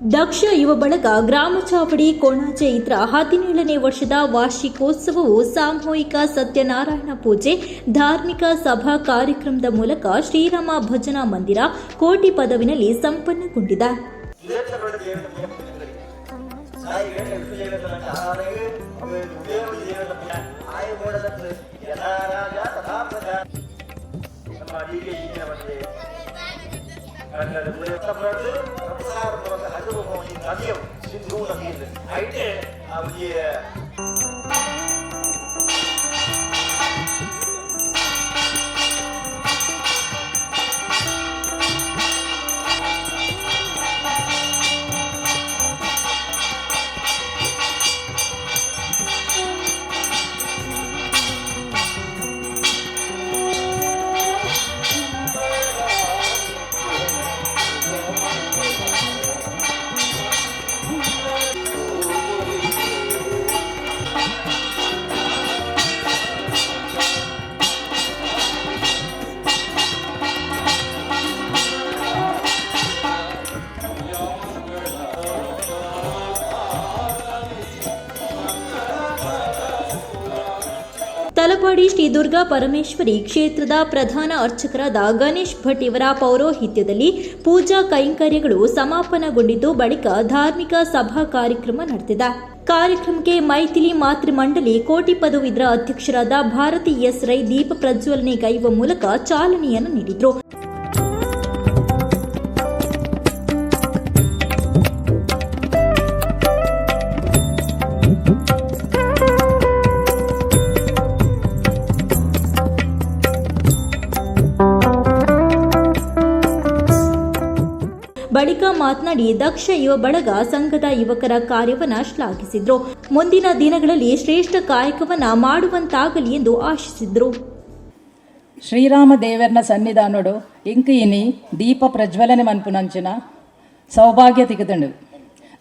ದಕ್ಷ ಯುವ ಬಳಗ ಗ್ರಾಮ ಚಾವಡಿ ಕೋಣ ಚೈತ್ರ ಹದಿನೇಳನೇ ವರ್ಷದ ವಾರ್ಷಿಕೋತ್ಸವವು ಸಾಮೂಹಿಕ ಸತ್ಯನಾರಾಯಣ ಪೂಜೆ, ಧಾರ್ಮಿಕ ಸಭಾ ಕಾರ್ಯಕ್ರಮದ ಮೂಲಕ ಶ್ರೀರಾಮ ಭಜನಾ ಮಂದಿರ ಕೋಟಿ ಪದವಿನಲ್ಲಿ ಸಂಪನ್ನಗೊಂಡಿದೆ. నన్ను ఎంత బ్రాండ్ సంసారం అది ఒక గమ్యం సింధువు అయితే అవి ತಲಪಾಡಿ ಶ್ರೀ ದುರ್ಗಾ ಪರಮೇಶ್ವರಿ ಕ್ಷೇತ್ರದ ಪ್ರಧಾನ ಅರ್ಚಕರಾದ ಗಣೇಶ್ ಭಟ್ ಇವರ ಪೌರೋಹಿತ್ಯದಲ್ಲಿ ಪೂಜಾ ಕೈಂಕರ್ಯಗಳು ಸಮಾಪನಗೊಂಡಿದ್ದು ಬಳಿಕ ಧಾರ್ಮಿಕ ಸಭಾ ಕಾರ್ಯಕ್ರಮ ನಡೆದಿದೆ. ಕಾರ್ಯಕ್ರಮಕ್ಕೆ ಮೈಥಿಲಿ ಮಾತೃ ಮಂಡಳಿ ಕೋಟಿ ಪದವಿದ್ರ ಅಧ್ಯಕ್ಷರಾದ ಭಾರತಿ ಎಸ್ ರೈ ದೀಪ ಪ್ರಜ್ವಲನೆ ಕೈವ ಮೂಲಕ ಚಾಲನೆಯನ್ನು ನೀಡಿದರು. ಬಳಿಕ ಮಾತನಾಡಿ ದಕ್ಷ ಯುವ ಬಳಗ ಸಂಘದ ಯುವಕರ ಕಾರ್ಯವನ್ನು ಶ್ಲಾಘಿಸಿದ್ರು. ಮುಂದಿನ ದಿನಗಳಲ್ಲಿ ಶ್ರೇಷ್ಠ ಕಾಯಕವನ್ನ ಮಾಡುವಂತಾಗಲಿ ಎಂದು ಆಶಿಸಿದ್ರು. ಶ್ರೀರಾಮ ದೇವರ್ನ ಇನಿ ದೀಪ ಪ್ರಜ್ವಲನೆ ಮನ್ಪುನಂಚಿನ ಸೌಭಾಗ್ಯ ತಿಗದಂಡು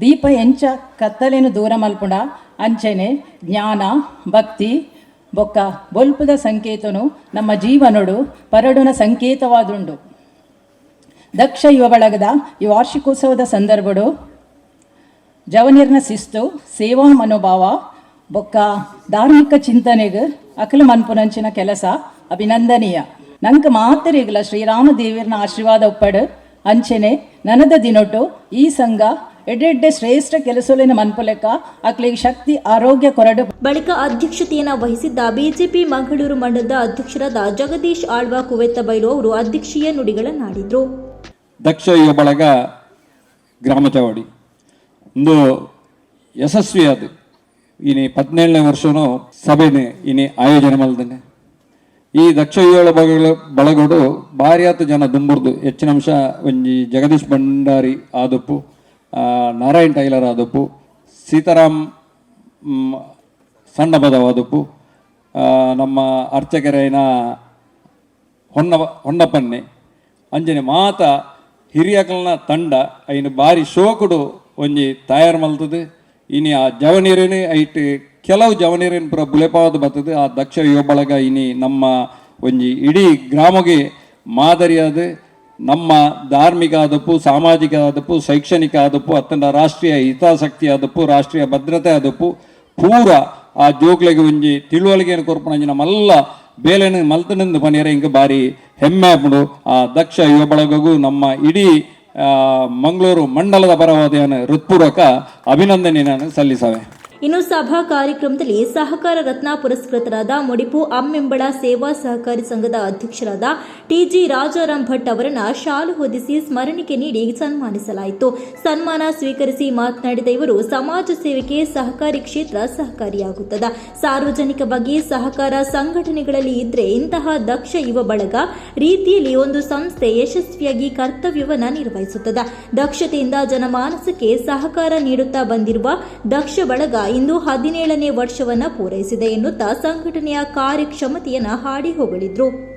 ದೀಪ ಎಂಚ ಕತ್ತಲೆನು ದೂರ ಮಲ್ಪುಂಡ ಅಂಚನೆ ಜ್ಞಾನ, ಭಕ್ತಿ, ಬೊಕ್ಕ ಬೊಲ್ಪದ ಸಂಕೇತನು ನಮ್ಮ ಜೀವನಡು ಪರಡುನ ಸಂಕೇತವಾದುಂಡು. ದಕ್ಷ ಯುವ ಬಳಗದ ಈ ವಾರ್ಷಿಕೋತ್ಸವದ ಸಂದರ್ಭಡು ಜವನೀರ್ನ ಶಿಸ್ತು, ಸೇವಾ ಮನೋಭಾವ, ಬೊಕ್ಕ ಧಾರ್ಮಿಕ ಚಿಂತನೆಗೆ ಅಖಿಲ ಮನ್ಪುನಂಚಿನ ಕೆಲಸ ಅಭಿನಂದನೀಯ. ನಂಗೆ ಮಾತರಿಗಲ ಶ್ರೀರಾಮ ದೇವಿಯರ್ನ ಆಶೀರ್ವಾದ ಒಪ್ಪಡು ಅಂಚೆನೆ ನನದ ದಿನೊಟ್ಟು ಈ ಸಂಘ ಎಡ್ಡೆಡ್ಡೆ ಶ್ರೇಷ್ಠ ಕೆಲಸಲಿನ ಮನ್ಪುಲೆಕ್ಕ ಅಕ್ಲಿಗೆ ಶಕ್ತಿ, ಆರೋಗ್ಯ ಕೊರಡು ಬಳಿಕ ಅಧ್ಯಕ್ಷತೆಯನ್ನು ವಹಿಸಿದ್ದ ಬಿಜೆಪಿ ಮಂಗಳೂರು ಮಂಡಲದ ಅಧ್ಯಕ್ಷರಾದ ಜಗದೀಶ್ ಆಳ್ವ ಕುವೆತ್ತ ಬೈಲು ಅವರು ಅಧ್ಯಕ್ಷೀಯ ನುಡಿಗಳನ್ನಾಡಿದ್ರು. ದಕ್ಷ ಯುವ ಬಳಗ ಗ್ರಾಮ ಚವಾಡಿ ಒಂದು ಯಶಸ್ವಿಯಾದ ಇನಿ ಹದಿನೇಳನೇ ವರ್ಷವೂ ಸಭೆನೆ ಇನಿ ಆಯೋಜನೆ ಮಲ್ದನೆ ಈ ದಕ್ಷ ಯುವ ಬಗ ಬಳಗಡು ಭಾರಿ ಜನ ದುಂಬುರ್ದು. ಹೆಚ್ಚಿನ ಅಂಶ ಒಂಜಿ ಜಗದೀಶ್ ಭಂಡಾರಿ ಆದಪ್ಪು ನಾರಾಯಣ್ ಟೈಲರ್ ಆದಪ್ಪು, ಸೀತಾರಾಮ್ ಸಣ್ಣ ಬದವಾದಪ್ಪು ನಮ್ಮ ಅರ್ಚಕರೇನ ಹೊನ್ನ ಹೊನ್ನಪ್ಪನ್ನೆ, ಅಂಜನೆ ಮಾತ ಹಿರಿಯಕಲ್ನ ತಂಡ ಐನು ಬಾರಿ ಶೋಕುಡು ಒಂಜಿ ತಯಾರು ಮಲ್ತದೆ. ಇನಿ ಆ ಜವನೀರೇನೆ ಐಟ್ ಕೆಲವು ಜವನೀರೇನು ಪುರ ಬುಲೆಪಾವದು ಬರ್ತದೆ. ಆ ದಕ್ಷ ಯುವ ಬಳಗ ಇನಿ ನಮ್ಮ ಒಂಜಿ ಇಡೀ ಗ್ರಾಮಗೆ ಮಾದರಿಯಾದ. ನಮ್ಮ ಧಾರ್ಮಿಕ ಆದಪ್ಪು ಸಾಮಾಜಿಕ ಆದಪ್ಪು ಶೈಕ್ಷಣಿಕ ಆದಪ್ಪು ಅತ್ತಂಡ ರಾಷ್ಟ್ರೀಯ ಹಿತಾಸಕ್ತಿ ಆದಪ್ಪು ರಾಷ್ಟ್ರೀಯ ಭದ್ರತೆ ಆದಪ್ಪು ಪೂರ ಆ ಜೋಕ್ಲೆಗೆ ಒಂಜಿ ತಿಳುವಳಿಕೆಯನ್ನು ಕೊರ್ಪಣಂಜಿನ ಮಲ್ಲ ಬೇಲೆನ ಮಲ್ತನಿಂದ ಪನಿಯರ ಹಿಂಗೆ ಬಾರಿ ಹೆಮ್ಮೆ ಆಗ್ಬಿಡು. ಆ ದಕ್ಷ ಯುವ ಬಳಗಗೂ ನಮ್ಮ ಇಡೀ ಮಂಗಳೂರು ಮಂಡಲದ ಪರವಾದಿಯನ್ನು ಹೃತ್ಪೂರ್ವಕ ಅಭಿನಂದನೆಯನ್ನು ಸಲ್ಲಿಸವೆ. ಇನ್ನು ಸಭಾ ಕಾರ್ಯಕ್ರಮದಲ್ಲಿ ಸಹಕಾರ ರತ್ನ ಪುರಸ್ಕೃತರಾದ ಮುಡಿಪು ಅಮ್ಮೆಂಬಳ ಸೇವಾ ಸಹಕಾರಿ ಸಂಘದ ಅಧ್ಯಕ್ಷರಾದ ಟಿಜಿ ರಾಜಾರಾಮ್ ಭಟ್ ಅವರನ್ನು ಶಾಲು ಹೊದಿಸಿ ಸ್ಮರಣಿಕೆ ನೀಡಿ ಸನ್ಮಾನಿಸಲಾಯಿತು. ಸನ್ಮಾನ ಸ್ವೀಕರಿಸಿ ಮಾತನಾಡಿದ ಇವರು, ಸಮಾಜ ಸೇವೆಗೆ ಸಹಕಾರಿ ಕ್ಷೇತ್ರ ಸಹಕಾರಿಯಾಗುತ್ತದೆ. ಸಾರ್ವಜನಿಕ ಬಗ್ಗೆ ಸಹಕಾರ ಸಂಘಟನೆಗಳಲ್ಲಿ ಇದ್ರೆ ಇಂತಹ ದಕ್ಷ ಯುವ ಬಳಗ ರೀತಿಯಲ್ಲಿ ಒಂದು ಸಂಸ್ಥೆ ಯಶಸ್ವಿಯಾಗಿ ಕರ್ತವ್ಯವನ್ನ ನಿರ್ವಹಿಸುತ್ತದೆ. ದಕ್ಷತೆಯಿಂದ ಜನಮಾನಸಕ್ಕೆ ಸಹಕಾರ ನೀಡುತ್ತಾ ಬಂದಿರುವ ದಕ್ಷ ಬಳಗ ಇಂದು ಹದಿನೇಳನೇ ವರ್ಷವನ್ನ ಪೂರೈಸಿದೆ ಎನ್ನುತ್ತಾ ಸಂಘಟನೆಯ ಕಾರ್ಯಕ್ಷಮತೆಯನ್ನ ಹಾಡಿ ಹೊಗಳಿದ್ರು.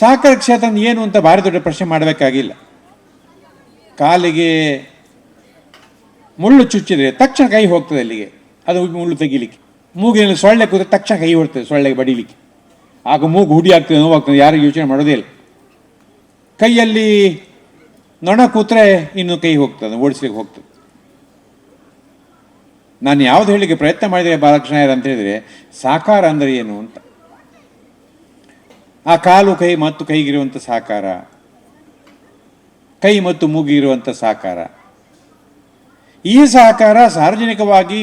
ಸಹಕಾರ ಕ್ಷೇತ್ರ ಏನು ಅಂತ ಭಾರಿ ದೊಡ್ಡ ಪ್ರಶ್ನೆ ಮಾಡಬೇಕಾಗಿಲ್ಲ. ಕಾಲಿಗೆ ಮುಳ್ಳು ಚುಚ್ಚಿದ್ರೆ ತಕ್ಷಣ ಕೈ ಹೋಗ್ತದೆ ಅಲ್ಲಿಗೆ. ಅದು ಮುಳ್ಳು ತೆಗಿಲಿಕ್ಕೆ. ಮೂಗಿನಲ್ಲಿ ಸೊಳ್ಳೆ ಕೂತ್ರೆ ತಕ್ಷಣ ಕೈ ಹೊಡ್ತದೆ ಸೊಳ್ಳೆಗೆ ಬಡಿಲಿಕ್ಕೆ. ಆಗ ಮೂಗು ಹುಡಿ ಆಗ್ತದೆ ನೋವಾಗ್ತದೆ, ಯಾರು ಯೋಚನೆ ಮಾಡೋದೇ ಇಲ್ಲ. ಕೈಯಲ್ಲಿ ನೊಣ ಕೂತ್ರೆ ಇನ್ನು ಕೈ ಹೋಗ್ತದೆ ಓಡಿಸ್ಲಿಕ್ಕೆ ಹೋಗ್ತದೆ. ನಾನು ಯಾವುದು ಹೇಳಿಕ್ಕೆ ಪ್ರಯತ್ನ ಮಾಡಿದರೆ ಬಾಲಕೃಷ್ಣ ಅಂತ ಹೇಳಿದರೆ, ಸಾಕಾರ ಅಂದರೆ ಏನು ಅಂತ. ಆ ಕಾಲು ಕೈ ಮತ್ತು ಕೈಗಿರುವಂಥ ಸಾಕಾರ. ಕೈ ಮತ್ತು ಮೂಗಿರುವಂಥ ಸಾಕಾರ. ಈ ಸಹಕಾರ ಸಾರ್ವಜನಿಕವಾಗಿ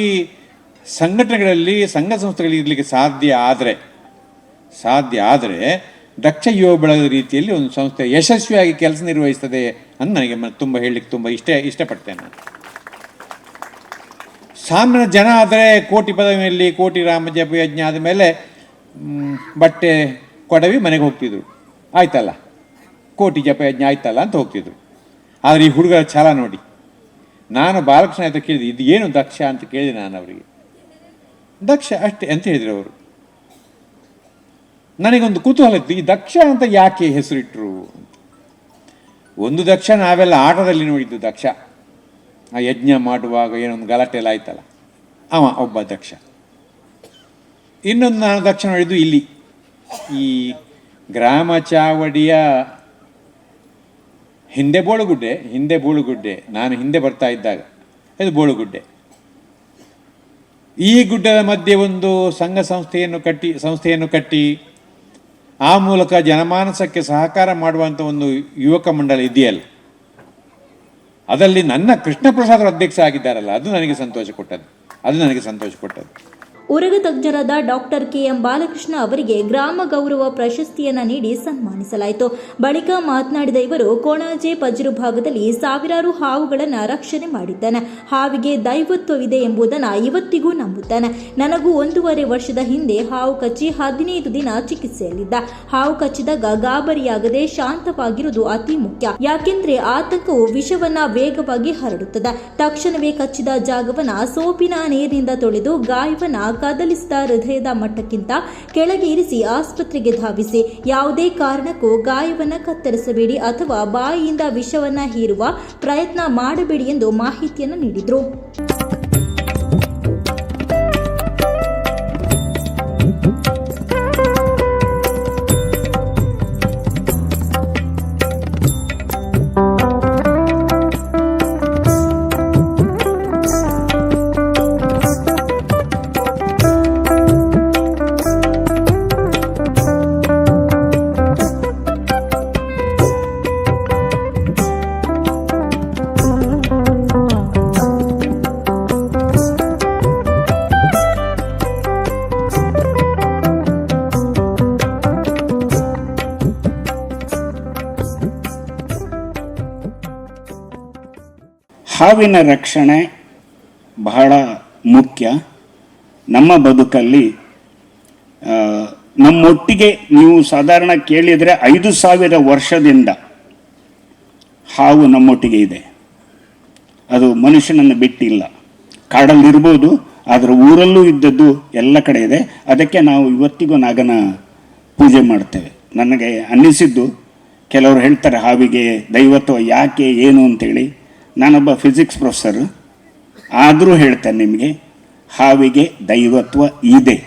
ಸಂಘಟನೆಗಳಲ್ಲಿ ಸಂಘ ಸಂಸ್ಥೆಗಳಲ್ಲಿ ಇರಲಿಕ್ಕೆ ಸಾಧ್ಯ ಆದರೆ ಸಾಧ್ಯ ಆದರೆ ದಕ್ಷ ಯುವ ಬಳಗದ ರೀತಿಯಲ್ಲಿ ಒಂದು ಸಂಸ್ಥೆ ಯಶಸ್ವಿಯಾಗಿ ಕೆಲಸ ನಿರ್ವಹಿಸ್ತದೆ ಅಂತ ನನಗೆ ತುಂಬ ಹೇಳಲಿಕ್ಕೆ ತುಂಬ ಇಷ್ಟ ಇಷ್ಟಪಡ್ತೇನೆ ಸಾಮಾನ್ಯ ಜನ ಆದರೆ ಕೋಟಿ ಪದವಿಯಲ್ಲಿ ಕೋಟಿ ರಾಮ ಜಪ ಯಜ್ಞ ಆದಮೇಲೆ ಮ್, ಬಟ್ಟೆ ಕೊಡವಿ ಮನೆಗೆ ಹೋಗ್ತಿದ್ರು. ಆಯ್ತಲ್ಲ? ಕೋಟಿ ಜಪ ಯಜ್ಞ ಆಯ್ತಲ್ಲ ಅಂತ ಹೋಗ್ತಿದ್ರು. ಆದರೆ ಈ ಹುಡುಗರ ಛಲ ನೋಡಿ. ನಾನು ಬಾಲಕೃಷ್ಣ ಅಂತ ಕೇಳಿದೆ, ಇದು ಏನು ದಕ್ಷ? ಅಂತ ಕೇಳಿದೆ ನಾನು ಅವರಿಗೆ. ದಕ್ಷ ಅಷ್ಟೇ ಅಂತ ಹೇಳಿದರು ಅವರು. ನನಗೊಂದು ಕುತೂಹಲ ಇತ್ತು, ಈ ದಕ್ಷ ಅಂತ ಯಾಕೆ ಹೆಸರಿಟ್ಟರು ಒಂದು ದಕ್ಷ ನಾವೆಲ್ಲ ಆಟದಲ್ಲಿ ನೋಡಿದ್ದು ದಕ್ಷ. ಆ ಯಜ್ಞ ಮಾಡುವಾಗ ಏನೊಂದು ಗಲಾಟೆ ಎಲ್ಲ ಆಯ್ತಲ್ಲ? ಅವ ಒಬ್ಬ ದಕ್ಷ. ಇನ್ನೊಂದು ನಾನು ದಕ್ಷ ನೋಡಿದ್ದು ಇಲ್ಲಿ. ಈ ಗ್ರಾಮ ಚಾವಡಿಯ ಹಿಂದೆ ಬೋಳುಗುಡ್ಡೆ ಹಿಂದೆ ಬೋಳುಗುಡ್ಡೆ, ನಾನು ಹಿಂದೆ ಬರ್ತಾ ಇದ್ದಾಗ, ಇದು ಬೋಳುಗುಡ್ಡೆ. ಈ ಗುಡ್ಡದ ಮಧ್ಯೆ ಒಂದು ಸಂಘ ಸಂಸ್ಥೆಯನ್ನು ಕಟ್ಟಿ ಸಂಸ್ಥೆಯನ್ನು ಕಟ್ಟಿ, ಆ ಮೂಲಕ ಜನಮಾನಸಕ್ಕೆ ಸಹಕಾರ ಮಾಡುವಂಥ ಒಂದು ಯುವಕ ಮಂಡಲ ಇದೆಯಲ್ಲ. ಅದರಲ್ಲಿ ನನ್ನ ಕೃಷ್ಣ ಪ್ರಸಾದ್ ಅಧ್ಯಕ್ಷ ಆಗಿದ್ದಾರಲ್ಲ, ಅದು ನನಗೆ ಸಂತೋಷ ಕೊಟ್ಟದ್ದು. ಅದು ನನಗೆ ಸಂತೋಷ ಕೊಟ್ಟದ್ದು. ಉರಗ ತಜ್ಞರಾದ ಡಾಕ್ಟರ್ ಕೆಎಂ ಬಾಲಕೃಷ್ಣ ಅವರಿಗೆ ಗ್ರಾಮ ಗೌರವ ಪ್ರಶಸ್ತಿಯನ್ನು ನೀಡಿ ಸನ್ಮಾನಿಸಲಾಯಿತು. ಬಳಿಕ ಮಾತನಾಡಿದ ಇವರು, ಕೋಣಾಜೆ ಪಜರು ಭಾಗದಲ್ಲಿ ಸಾವಿರಾರು ಹಾವುಗಳನ್ನು ರಕ್ಷಣೆ ಮಾಡಿದ್ದಾನೆ. ಹಾವಿಗೆ ದೈವತ್ವವಿದೆ ಎಂಬುದನ್ನು ಇವತ್ತಿಗೂ ನಂಬುತ್ತಾನೆ. ನನಗೂ ಒಂದೂವರೆ ವರ್ಷದ ಹಿಂದೆ ಹಾವು ಕಚ್ಚಿ ಹದಿನೈದು ದಿನ ಚಿಕಿತ್ಸೆಯಲ್ಲಿದ್ದ. ಹಾವು ಕಚ್ಚಿದಾಗ ಗಾಬರಿಯಾಗದೆ ಶಾಂತವಾಗಿರುವುದು ಅತಿ ಮುಖ್ಯ. ಯಾಕೆಂದ್ರೆ ಆತಂಕವು ವಿಷವನ್ನ ವೇಗವಾಗಿ ಹರಡುತ್ತದೆ. ತಕ್ಷಣವೇ ಕಚ್ಚಿದ ಜಾಗವನ್ನ ಸೋಪಿನ ನೀರಿನಿಂದ ತೊಳೆದು ಗಾಯವನ್ನ ಕದಲಿಸಿದ ಹೃದಯದ ಮಟ್ಟಕ್ಕಿಂತ ಕೆಳಗೆ ಇರಿಸಿ ಆಸ್ಪತ್ರೆಗೆ ಧಾವಿಸಿ, ಯಾವುದೇ ಕಾರಣಕ್ಕೂ ಗಾಯವನ್ನು ಕತ್ತರಿಸಬೇಡಿ ಅಥವಾ ಬಾಯಿಯಿಂದ ವಿಷವನ್ನು ಹೀರುವ ಪ್ರಯತ್ನ ಮಾಡಬೇಡಿ ಎಂದು ಮಾಹಿತಿಯನ್ನು ನೀಡಿದರು. ಹಾವಿನ ರಕ್ಷಣೆ ಬಹಳ ಮುಖ್ಯ. ನಮ್ಮ ಬದುಕಲ್ಲಿ ನಮ್ಮೊಟ್ಟಿಗೆ ನೀವು ಸಾಧಾರಣ ಕೇಳಿದರೆ ಐದು ಸಾವಿರ ವರ್ಷದಿಂದ ಹಾವು ನಮ್ಮೊಟ್ಟಿಗೆ ಇದೆ. ಅದು ಮನುಷ್ಯನನ್ನು ಬಿಟ್ಟಿಲ್ಲ. ಕಾಡಲ್ಲಿರ್ಬೋದು, ಆದರೆ ಊರಲ್ಲೂ ಇದ್ದದ್ದು ಎಲ್ಲ ಕಡೆ ಇದೆ. ಅದಕ್ಕೆ ನಾವು ಇವತ್ತಿಗೂ ನಾಗನ ಪೂಜೆ ಮಾಡ್ತೇವೆ. ನನಗೆ ಅನ್ನಿಸಿದ್ದು, ಕೆಲವರು ಹೇಳ್ತಾರೆ ಹಾವಿಗೆ ದೈವತ್ವ ಯಾಕೆ ಏನು ಅಂತೇಳಿ. ನಾನೊಬ್ಬ ಫಿಸಿಕ್ಸ್ ಪ್ರೊಫೆಸರ್ ಆದರೂ ಹೇಳ್ತೇನೆ ನಿಮಗೆ, ಹಾವಿಗೆ ದೈವತ್ವ ಇದೆ.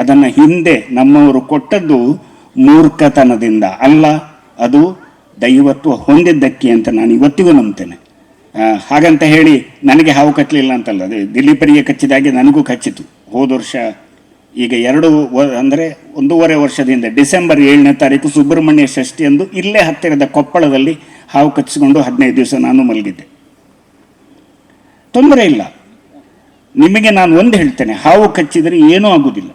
ಅದನ್ನು ಹಿಂದೆ ನಮ್ಮವರು ಕೊಟ್ಟದ್ದು ಮೂರ್ಖತನದಿಂದ ಅಲ್ಲ, ಅದು ದೈವತ್ವ ಹೊಂದಿದ್ದಕ್ಕೆ ಅಂತ ನಾನು ಇವತ್ತಿಗೂ ನಂಬ್ತೇನೆ. ಹಾಗಂತ ಹೇಳಿ ನನಗೆ ಹಾವು ಕಟ್ಟಲಿಲ್ಲ ಅಂತಲ್ಲ, ಅದೇ ದಿಲೀಪರಿಗೆ ಕಚ್ಚಿದಾಗೆ ನನಗೂ ಕಚ್ಚಿತು. ಹೋದ ವರ್ಷ ಈಗ ಎರಡು ಅಂದರೆ ಒಂದೂವರೆ ವರ್ಷದಿಂದ ಡಿಸೆಂಬರ್ ಏಳನೇ ತಾರೀಕು ಸುಬ್ರಹ್ಮಣ್ಯ ಷಷ್ಠಿಯಂದು ಇಲ್ಲೇ ಹತ್ತಿರದ ಕೊಪ್ಪಳದಲ್ಲಿ ಹಾವು ಕಚ್ಚಿಕೊಂಡು ಹದಿನೈದು ದಿವಸ ನಾನು ಮಲಗಿದ್ದೆ. ತೊಂದರೆ ಇಲ್ಲ. ನಿಮಗೆ ನಾನು ಒಂದು ಹೇಳ್ತೇನೆ, ಹಾವು ಕಚ್ಚಿದರೆ ಏನೂ ಆಗುವುದಿಲ್ಲ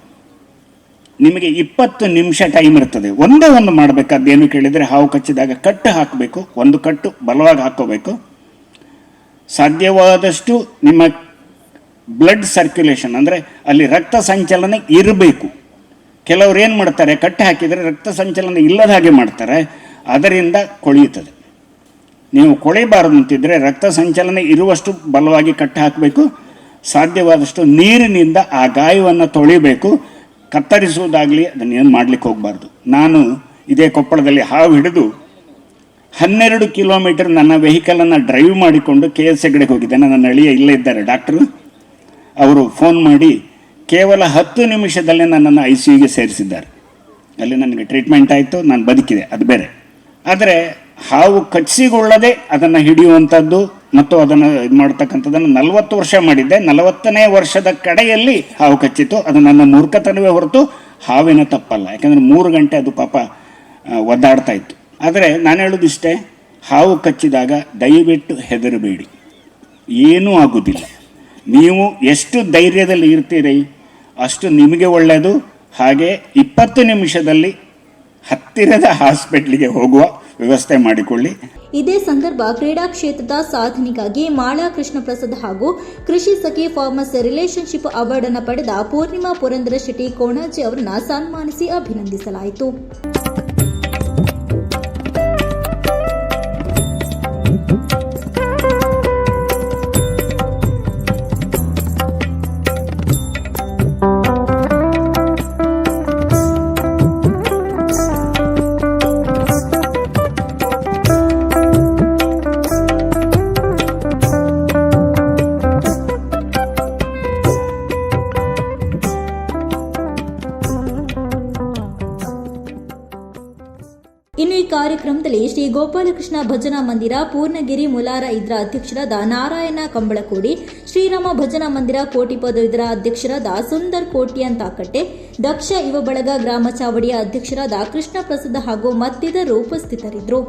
ನಿಮಗೆ ಇಪ್ಪತ್ತು ನಿಮಿಷ ಟೈಮ್ ಇರ್ತದೆ. ಒಂದೇ ಒಂದು ಮಾಡಬೇಕಾದ್ದು ಏನು ಕೇಳಿದರೆ, ಹಾವು ಕಚ್ಚಿದಾಗ ಕಟ್ಟು ಹಾಕಬೇಕು, ಒಂದು ಕಟ್ಟು ಬಲವಾಗಿ ಹಾಕೋಬೇಕು ಸಾಧ್ಯವಾದಷ್ಟು ನಿಮ್ಮ ಬ್ಲಡ್ ಸರ್ಕ್ಯುಲೇಷನ್ ಅಂದರೆ ಅಲ್ಲಿ ರಕ್ತ ಸಂಚಲನ ಇರಬೇಕು. ಕೆಲವರು ಏನು ಮಾಡ್ತಾರೆ, ಕಟ್ಟು ಹಾಕಿದರೆ ರಕ್ತ ಸಂಚಲನ ಇಲ್ಲದ ಹಾಗೆ ಮಾಡ್ತಾರೆ, ಅದರಿಂದ ಕೊಳೆಯುತ್ತದೆ. ನೀವು ಕೊಳೆಯಬಾರದು ಅಂತಿದ್ರೆ ರಕ್ತ ಸಂಚಲನ ಇರುವಷ್ಟು ಬಲವಾಗಿ ಕಟ್ಟಿ ಹಾಕಬೇಕು ಸಾಧ್ಯವಾದಷ್ಟು ನೀರಿನಿಂದ ಆ ಗಾಯವನ್ನು ತೊಳಿಬೇಕು. ಕತ್ತರಿಸುವುದಾಗಲಿ ಅದನ್ನೇನು ಮಾಡಲಿಕ್ಕೆ ಹೋಗಬಾರ್ದು. ನಾನು ಇದೇ ಕೊಪ್ಪಳದಲ್ಲಿ ಹಾವು ಹಿಡಿದು ಹನ್ನೆರಡು ಕಿಲೋಮೀಟರ್ ನನ್ನ ವೆಹಿಕಲನ್ನು ಡ್ರೈವ್ ಮಾಡಿಕೊಂಡು ಕೆ ಎಸ್ ಹೆಗಡೆಗೆ ಹೋಗಿದ್ದೆ ನನ್ನ ಅಳಿಯ ಇಲ್ಲೇ ಇದ್ದಾರೆ ಡಾಕ್ಟ್ರು. ಅವರು ಫೋನ್ ಮಾಡಿ ಕೇವಲ ಹತ್ತು ನಿಮಿಷದಲ್ಲೇ ನನ್ನನ್ನು ಐ ಸಿ ಯುಗೆ ಸೇರಿಸಿದ್ದಾರೆ. ಅಲ್ಲಿ ನನಗೆ ಟ್ರೀಟ್ಮೆಂಟ್ ಆಯಿತು, ನಾನು ಬದುಕಿದೆ. ಅದು ಬೇರೆ. ಆದರೆ ಹಾವು ಕಚ್ಚಿಗೊಳ್ಳದೆ ಅದನ್ನು ಹಿಡಿಯುವಂಥದ್ದು ಮತ್ತು ಅದನ್ನು ಇದು ಮಾಡ್ತಕ್ಕಂಥದ್ದನ್ನು ನಲವತ್ತು ವರ್ಷ ಮಾಡಿದ್ದೆ. ನಲವತ್ತನೇ ವರ್ಷದ ಕಡೆಯಲ್ಲಿ ಹಾವು ಕಚ್ಚಿತು ಅದು ನನ್ನ ಮೂರ್ಖತನವೇ ಹೊರತು ಹಾವಿನ ತಪ್ಪಲ್ಲ. ಯಾಕಂದರೆ ಮೂರು ಗಂಟೆ ಅದು ಪಾಪ ಒದ್ದಾಡ್ತಾ ಇತ್ತು. ಆದರೆ ನಾನು ಹೇಳೋದಿಷ್ಟೇ ಹಾವು ಕಚ್ಚಿದಾಗ ದಯವಿಟ್ಟು ಹೆದರಬೇಡಿ. ಏನೂ ಆಗುವುದಿಲ್ಲ ನೀವು ಎಷ್ಟು ಧೈರ್ಯದಲ್ಲಿ ಇರ್ತೀರಿ, ಅಷ್ಟು ನಿಮಗೆ ಒಳ್ಳೆಯದು ಹಾಗೆ ಇಪ್ಪತ್ತು ನಿಮಿಷದಲ್ಲಿ ಹತ್ತಿರದ ಹಾಸ್ಪಿಟ್ಲಿಗೆ ಹೋಗುವ ವ್ಯವಸ್ಥೆ ಮಾಡಿಕೊಳ್ಳಿ. ಇದೇ ಸಂದರ್ಭ ಕ್ರೀಡಾ ಕ್ಷೇತ್ರದ ಸಾಧನೆಗಾಗಿ ಮಾಳಾ ಕೃಷ್ಣ ಪ್ರಸಾದ್ ಹಾಗೂ ಕೃಷಿ ಸಖಿ ಫಾರ್ಮರ್ಸ್ ರಿಲೇಶನ್ಶಿಪ್ ಅವಾರ್ಡ್ ಅನ್ನು ಪಡೆದ ಪೂರ್ಣಿಮಾ ಪುರಂದರ ಶೆಟ್ಟಿ ಕೋಣಾಜಿ ಅವರನ್ನು ಸನ್ಮಾನಿಸಿ ಅಭಿನಂದಿಸಲಾಯಿತು. ಗೋಪಾಲಕೃಷ್ಣ ಭಜನಾ ಮಂದಿರ, ಪೂರ್ಣಗಿರಿ ಮುಲಾರ ಇದರ ಅಧ್ಯಕ್ಷರಾದ ನಾರಾಯಣ ಕಂಬಳಕೋಡಿ, ಶ್ರೀರಾಮ ಭಜನಾ ಮಂದಿರ ಕೋಟಿಪದ ಇದರ ಅಧ್ಯಕ್ಷರಾದ ಸುಂದರ್ ಕೋಟಿಯನ್ ತಾಕಟ್ಟೆ ದಕ್ಷ ಯುವ ಬಳಗ ಗ್ರಾಮ ಚಾವಡಿಯ ಅಧ್ಯಕ್ಷರಾದ ಕೃಷ್ಣ ಪ್ರಸಾದ್ ಹಾಗೂ ಮತ್ತಿತರರು ಉಪಸ್ಥಿತರಿದ್ದರು.